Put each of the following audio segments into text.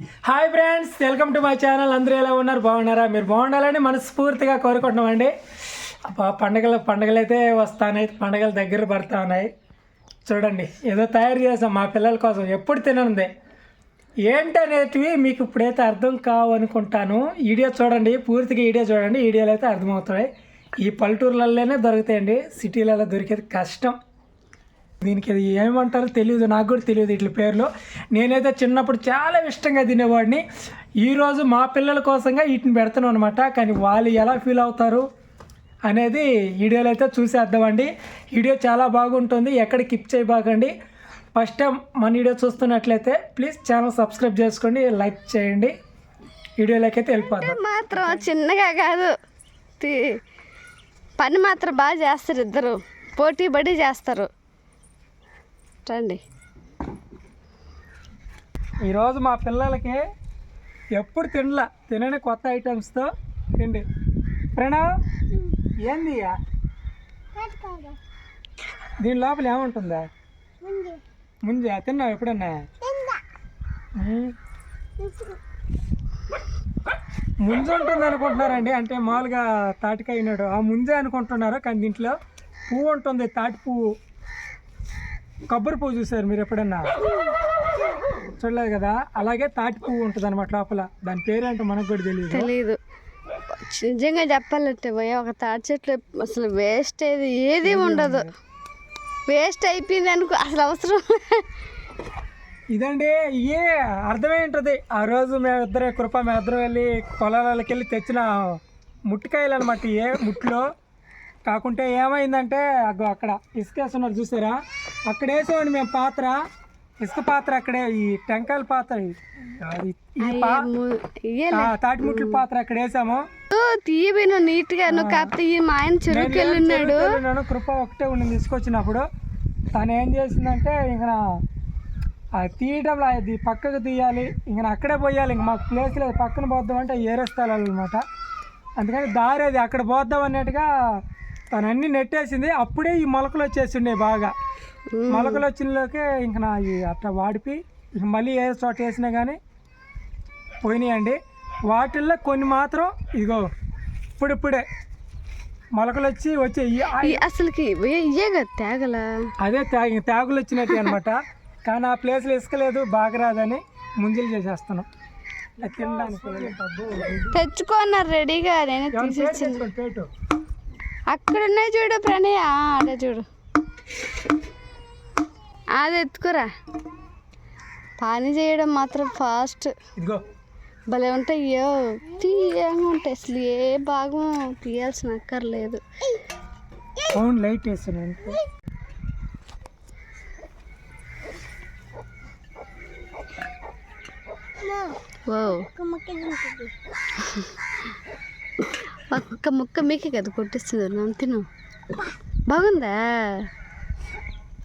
Hi friends welcome to my channel అందరూ ఎలా ఉన్నారు? బాగున్నారా? మీరు బాగుండాలని మనస్ఫూర్తిగా కోరుకుంటున్నామండి. అబ్బా పండగలు పండగలు అయితే వస్తాయి పండగలు దగ్గర పడతా ఉన్నాయి. చూడండి ఏదో తయారు చేసాం మా పిల్లల కోసం. ఎప్పుడు తిననుంది. ఏంటనేటివి మీకు ఇప్పుడైతే అర్థం కావు అనుకుంటాను వీడియో చూడండి పూర్తిగా వీడియో చూడండి. వీడియోలు అయితే అర్థమవుతాయి. ఈ పల్లెటూర్లలోనే దొరుకుతాయండి. సిటీలలో దొరికేది కష్టం. దీనికి అది ఏమంటారో తెలియదు నాకు కూడా తెలియదు ఇట్ల పేర్లు. నేనైతే చిన్నప్పుడు చాలా ఇష్టంగా తినేవాడిని. ఈరోజు మా పిల్లల కోసంగా వీటిని పెడతాను అనమాట కానీ వాళ్ళు ఎలా ఫీల్ అవుతారు అనేది వీడియోలో అయితే చూసేద్దామండి. వీడియో చాలా బాగుంటుంది. ఎక్కడ కిప్ చేయబాకండి. ఫస్ట్ టైం మన వీడియో చూస్తున్నట్లయితే ప్లీజ్ ఛానల్ సబ్స్క్రైబ్ చేసుకోండి లైక్ చేయండి. వీడియోలోకి అయితే వెళ్ళిపోదాం మాత్రం చిన్నగా కాదు. పని మాత్రం బాగా చేస్తారు ఇద్దరు. పోటీ పడి చేస్తారు. రండి ఈరోజు మా పిల్లలకి ఎప్పుడు తినలా. తినని కొత్త ఐటమ్స్తో తిండి. ప్రణవ్ ఏంది? దీని లోపల ఏముంటుందా? ముందు. తిన్నావు ఎప్పుడన్నా. ముంజ ఉంటుంది అనుకుంటున్నారండి. అంటే మామూలుగా తాటికాయ అయినాడు ఆ ముంజే అనుకుంటున్నారు కానీ దీంట్లో పువ్వు ఉంటుంది తాటి పువ్వు. కొబ్బరి పువ్వు చూసారు మీరు ఎప్పుడన్నా? చూడలేదు కదా? అలాగే తాటి పువ్వు ఉంటుంది అనమాట లోపల. దాని పేరేంటో మనకు కూడా తెలియదు తెలీదు. నిజంగా చెప్పాలంటే భయ ఒక తాటి చెట్లు అసలు వేస్ట్ ఏది ఏది ఉండదు. వేస్ట్ అయిపోయింది అనుకో అసలు అవసరం ఇదండి ఇయే అర్థమే ఉంటుంది ఆ రోజు మేమిద్దరే కృప మేమిద్దరం వెళ్ళి పొలాలకి వెళ్ళి తెచ్చిన ముట్టికాయలు అనమాట ఏ ముట్లో కాకుంటే ఏమైందంటే అగ్గో అక్కడ ఇసుక వేస్తున్నారు చూసారా? అక్కడ వేసామండి మేము పాత్ర. ఇసుక పాత్ర అక్కడే ఈ టెంకాయల పాత్ర ఈ- అది ఈ పా ఇయ్యే ఆ, తాటి ముట్ల పాత్ర అక్కడ వేసాము. తీయబోయిన నీట్గా నువ్వు కాకపోతే ఈ మా ఆయన కృప ఒకటే ఉండి తీసుకొచ్చినప్పుడు. తను ఏం చేసిందంటే ఇంక నా- అది తీయడంలో అది పక్కకు తీయాలి. ఇంక అక్కడే పోయాలి. ఇంక మాకు ప్లేస్ లేదు. పక్కన పోద్దాం అంటే ఏరే స్థలాలు అనమాట అందుకని దారి అది అక్కడ పోద్దాం అన్నట్టుగా తను అన్ని నెట్టేసింది. అప్పుడే ఈ మొలకలు వచ్చేసిండే బాగా. మొలకలు వచ్చినలోకే ఇంక నా ఈ అట్లా వాడిపి ఇంక మళ్ళీ ఏ చోట వేసినా కానీ పోయినాయండి. వాటిల్లో కొన్ని మాత్రం ఇదిగో ఇప్పుడిప్పుడే మొలకలు వచ్చి వచ్చే అసలుకి తేగల? అదే త్యాగ త్యాగులు వచ్చినట్టు అనమాట కానీ ఆ ప్లేస్లో ఇసుకలేదు బాగా రాదని ముంజలు చేసేస్తున్నాం. తెచ్చుకున్నారు రెడీగా నేను అక్కడ ఉన్నాయి చూడు ప్రణయ్. అదే చూడు. అది ఎత్తుకురా. పని చేయడం మాత్రం ఫాస్ట్. ఇదిగో. భలే ఉంటాయ్యో తీయంగా ఉంటాయి. అసలు ఏ భాగం తీయాల్సిన అక్కర్లేదు. ఫోన్ లైట్ వేస్తున్నాను. ఓ ఒక్క ముక్క మీకే కదా కొట్టిస్తుంది? నన్ను తిను. బాగుందా?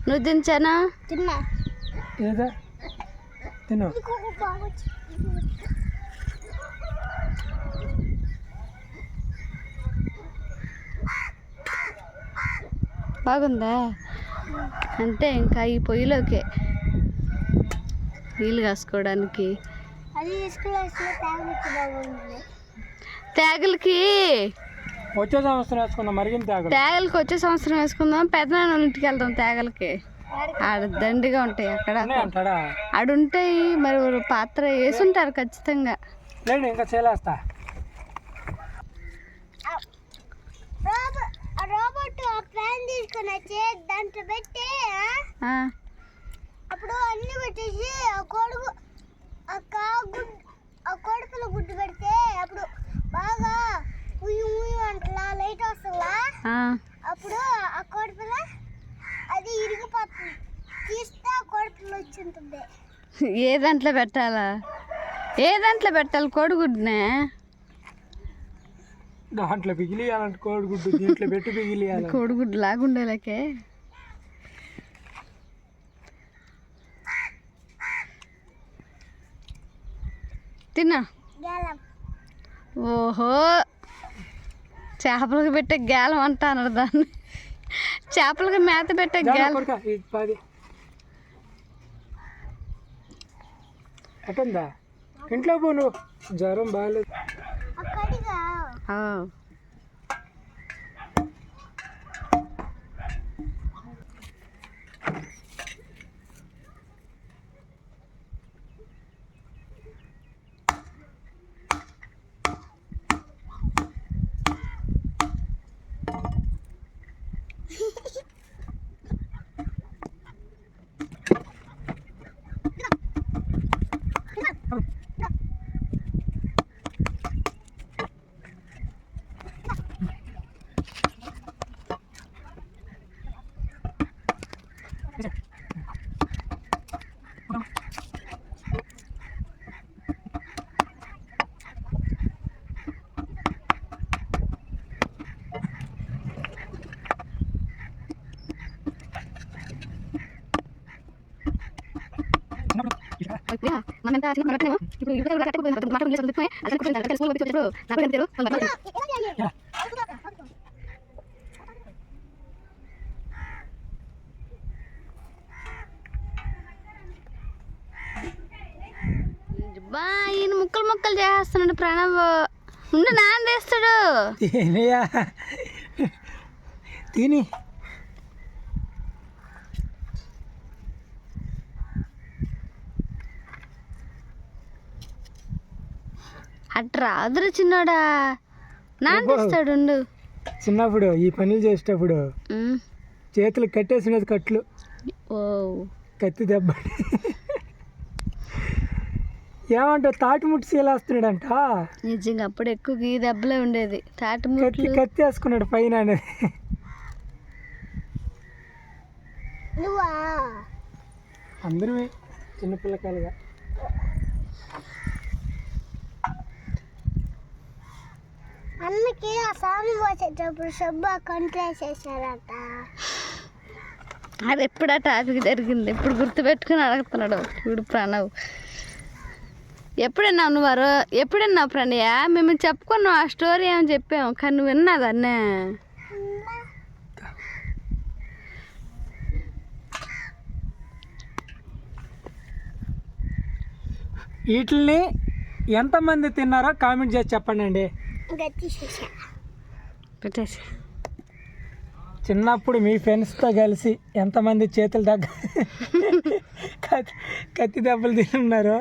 నువ్వు తినచానా తిన్నా. ఏదా? తిను. బాగుందా? అంటే ఇంకా ఈ పొయ్యిలోకే నీళ్ళు కాసుకోవడానికి. తేగలకి వచ్చే సంవత్సరం వేసుకున్నాం మరిగిన త్యాగులు తేగలకి వచ్చే సంవత్సరం వేసుకుందాం. పెద్దనాన్న వాళ్ళ ఇంటికి వెళ్దాం తేగలకి. ఆడ దండిగా ఉంటాయి అక్కడ. అంటాడా? ఆడుంటాయి మరి వాళ్ళు పాత్ర వేసుంటారు ఖచ్చితంగా. లేండి ఇంకా చేలేస్తా. రోబోట్ ఫ్యాన్ తీసుకొని వచ్చి దాంట్లో పెట్టి ఆ, అప్పుడు అన్ని పెట్టేసి ఆ కొడుకు ఆ గుడ్డు ఆ కొడుకులో గుడ్డు పెడితే అప్పుడు బాగా ఉయ్యి ఉయ్యి అంటలా లైట్ వస్తుందా? ఆ. అప్పుడు ఆ కొడుకుల అది ఇరిగిపోతుంది. తీస్తే ఆ కొడుకులు వచ్చి ఉంటుంది. ఏ దాంట్లో పెట్టాలా? ఏ దాంట్లో పెట్టాలి? కోడిగుడ్డునే? దాంట్లో బిగిలియాలంటే కోడిగుడ్డు దీంట్లో పెట్టి బిగిలియాలి కోడిగుడ్డు లాగుండేలాకే. తిన్నా? గేలం. ఓహో. చేపలకు పెట్టే గేలం అంట అన్నారు దాన్ని. చేపలకు మేత పెట్టే గేలం. కొడుక ఇది పది. ఎట్టుందా ఇంట్లో పో నువ్వు. జ్వరం బాగాలేదు మనంతా చిన్న మనకనేమో ఇప్పుడు ఇప్పుడు కూడా కట్టకపోతే మాట ఇంగ్లీష్ చదువుతున్నాయి అసలు కూడా నాకు స్కూల్ వచ్చి వచ్చారు నాకు ఎంత తెలుసు బా ఈయన ముక్కలు ముక్కలు చేస్తున్నాడు ప్రణవ్ ఉండు నాన్న చేస్తాడు తినయా తిని. అట్రా అదురు చిన్నోడా. నాన్న ఉండు. చిన్నప్పుడు ఈ పనులు చేసేటప్పుడు. చేతులు కట్టేసినది కట్లు. ఓ. కత్తి దెబ్బ. ఏమంటావు? తాటి ముట్టి సీలేస్తున్నాడంట నిజంగా అప్పుడు ఎక్కువ ఈ దెబ్బలే ఉండేది. తాటి కత్తి ముట్లు కత్తి వేసుకున్నాడు పైన అనేది అందరమే చిన్నపిల్లకాయలుగా అన్నకి ఆ స్వామి వచ్చేటప్పుడు సబ్బు కంట్రేసేసారట అది ఎప్పుడు ఆ టాపిక్ జరిగింది. ఇప్పుడు గుర్తుపెట్టుకుని అడుగుతున్నాడు. ఇప్పుడు ప్రణవ్. ఎప్పుడన్నా నువ్వు వారు ఎప్పుడన్నా ప్రణయ మేము చెప్పుకున్నాం ఆ స్టోరీ ఏమని చెప్పాము కానీ నువ్వు విన్నాదన్నే వీటిని ఎంతమంది తిన్నారో కామెంట్ చేసి చెప్పండి అండి పెట్టేసి చిన్నప్పుడు మీ ఫ్రెండ్స్తో కలిసి ఎంతమంది చేతుల దగ్గర కత్తి కత్తి దెబ్బలు తిన్నారు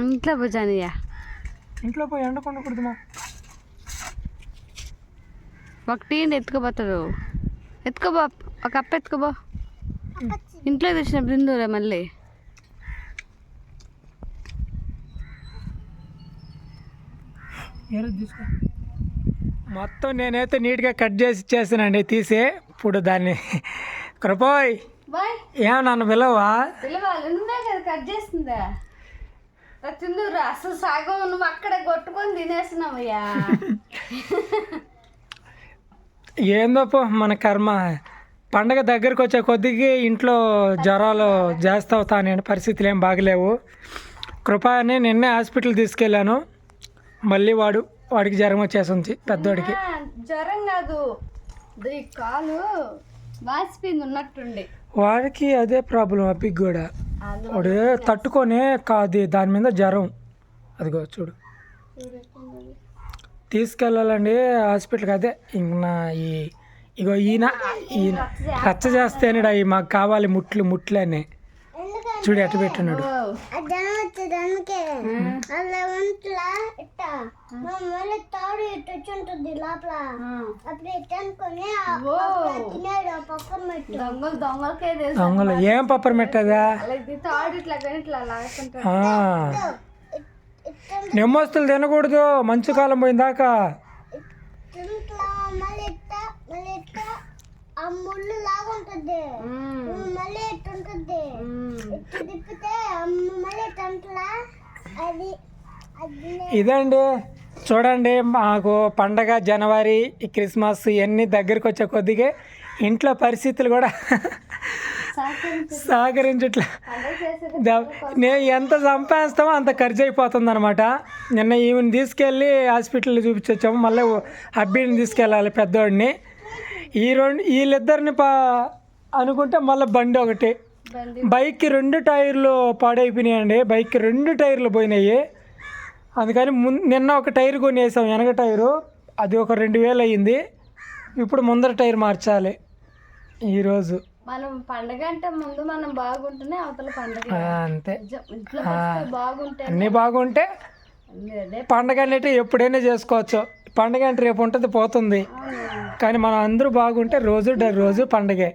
ఇంట్లో భుజానియా ఇంట్లో పోయి ఎండకుండా కుడుతున్నా ఒక టీ ఎత్తుకోపోతాడు. ఎత్తుకోబో ఒక అప్ప ఎత్తుకోబో ఇంట్లో తెచ్చిన బిందువులే మళ్ళీ. మొత్తం నేనైతే నీట్గా కట్ చేసి ఇచ్చేసానండి తీసి. ఇప్పుడు దాన్ని. కృపోయ్! ఏం నన్ను పిలవా? పిలవాలి నువ్వే కదా కట్ చేసిందా తిందురా అసలు సగం నువ్వు అక్కడ కొట్టుకొని తినేస్తున్నావయ్యా ఏందో పో మన కర్మ. పండగ దగ్గరకు వచ్చే కొద్దికి ఇంట్లో జ్వరాలు జాస్తి అవుతాయని పరిస్థితులు ఏం బాగలేవు. కృప అని నిన్నే హాస్పిటల్ తీసుకెళ్ళాను. మళ్ళీ వాడు వాడికి జ్వరం వచ్చేసింది పెద్దోడికి. జ్వరం కాదు. కాలు వాసిపోయింది ఉన్నట్టుండి. వాడికి అదే ప్రాబ్లం అప్పికి కూడా. వాడు తట్టుకొనే కాదు దాని మీద జ్వరం. అదిగో చూడు. తీసుకెళ్ళాలండి హాస్పిటల్కి. అదే ఇంక నా ఈ ఇగో ఈయన ఈయన రచ్చ చేస్తేనేడా ఈ మాకు కావాలి ముట్లు ముట్లు అని. చూడు ఎట్ట పెట్టున్నాడు అది జనం వచ్చేది అందుకే అలా ఒంట్లా ఇట్ట మళ్ళీ తాడు ఇటు వచ్చి ఉంటుంది లోపల. అప్పుడు ఇట్ట అనుకొని ఆ- ఓ. అప్పుడు తినేడు పక్కన పెట్టు. దొంగలు దొంగలకే దొంగలు ఏం పప్పర్ మెట్టదా తాడు ఇట్లా ఇట్లా లాగుతుంటారు ఆ, నెమ్మస్తులు తినకూడదు. మంచు కాలం పోయిందాకా తింట్లా మళ్ళీ ఇట్ట మళ్ళీ ఇట్ట ఆ ముళ్ళు లాగా ఉంటుంది. మళ్ళీ ఇట్ట ఉంటుంది? ఇట్టు తిప్పితే మళ్ళీ టంట్లా అది అది ఇదండి చూడండి మాకు పండగ జనవరి క్రిస్మస్ ఇవన్నీ దగ్గరికి వచ్చే కొద్దిగా ఇంట్లో పరిస్థితులు కూడా సహకరించి సహకరించట్లే నేను ఎంత సంపాదిస్తామో అంత ఖర్చు అయిపోతుంది అనమాట నిన్న ఈమెను తీసుకెళ్ళి హాస్పిటల్లో చూపించొచ్చాము. మళ్ళీ అబ్బిని తీసుకెళ్ళాలి పెద్దోడిని. ఈ రెండు వీళ్ళిద్దరిని పా అనుకుంటే మళ్ళీ బండి ఒకటి. బైక్కి రెండు టైర్లు పాడైపోయినాయండి. బైక్కి రెండు టైర్లు పోయినాయి. అందుకని ముం నిన్న ఒక టైర్ కొనేసాం వెనక టైరు. అది ఒక రెండు వేలు అయ్యింది. ఇప్పుడు ముందర టైర్ మార్చాలి. ఈరోజు మనం పండగ అంటే ముందు మనం బాగుంటేనే అవతల పండగ అంతే. బాగుంటే అన్నీ బాగుంటే పండగ అనేది ఎప్పుడైనా చేసుకోవచ్చు. పండగ అంటే రేపు ఉంటుంది పోతుంది. కానీ మనం అందరూ బాగుంటే రోజు రోజు పండగే.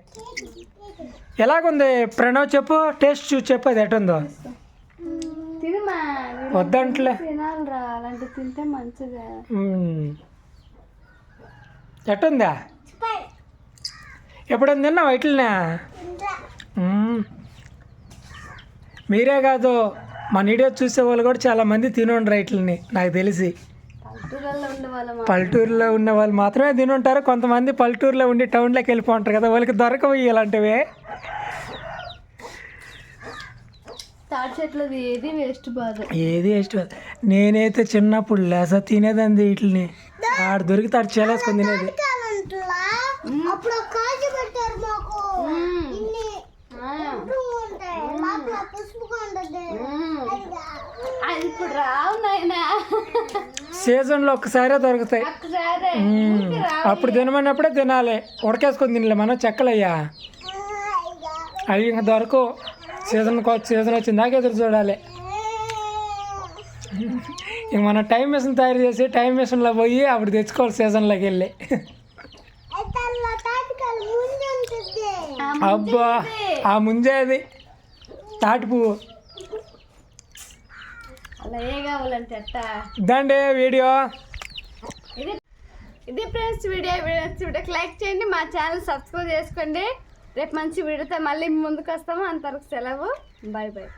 ఎలాగుంది? ప్రణవ్ చెప్పు టేస్ట్ చూసి చెప్పు అది ఎటుందో? వద్దంట్లే. ఎట్టుందా ఎప్పుడైనా తిన్నావు ఇట్లనే? మ్మ్. మీరే కాదు మన వీడియో చూసే వాళ్ళు కూడా చాలా మంది తినుండ్రు ఇట్లని నాకు తెలిసి. పల్లెటూరులో ఉన్న వాళ్ళు మాత్రమే తినుంటారు. కొంతమంది పల్లెటూరులో ఉండి టౌన్లోకి వెళ్ళిపోంటారు కదా వాళ్ళకి దొరకవు ఇలాంటివి. ఏది వేస్ట్ బాదు. ఏది ఇష్టం నేనైతే చిన్నప్పుడు లేస తినేదండి వీటిని ఆడ దొరికితే ఆడ చేలేసుకొని తినేది. అప్పుడు కాజు పెట్టారు మాకు. అది ఇప్పుడు రావు నాయనా. సీజన్లో ఒక్కసారే దొరుకుతాయి. అప్పుడు తినమన్నప్పుడే తినాలి. ఉడకేసుకొని తినలే మనం చెక్కలయ్యా. అవి ఇంకా దొరకవు సీజన్ సీజన్ వచ్చిన దాకా ఎదురు చూడాలి. ఇంక మనం టైం మిషన్ తయారు చేసి టైం మిషన్లో పోయి అప్పుడు తెచ్చుకోవాలి సీజన్లోకి వెళ్ళి. అబ్బా ఆ ముంజేది. తాటి పువ్వు అలా ఏ కావాలంటే అట్ట? ఇదండి వీడియో. ఇది ఇది ఫ్రెండ్స్ వీడియో వీడియో వీడియోకి లైక్ చేయండి మా ఛానల్ సబ్స్క్రైబ్ చేసుకోండి. రేపు మంచి వీడియోతో మళ్ళీ ముందుకు వస్తాము. అంతవరకు సెలవు. Bye bye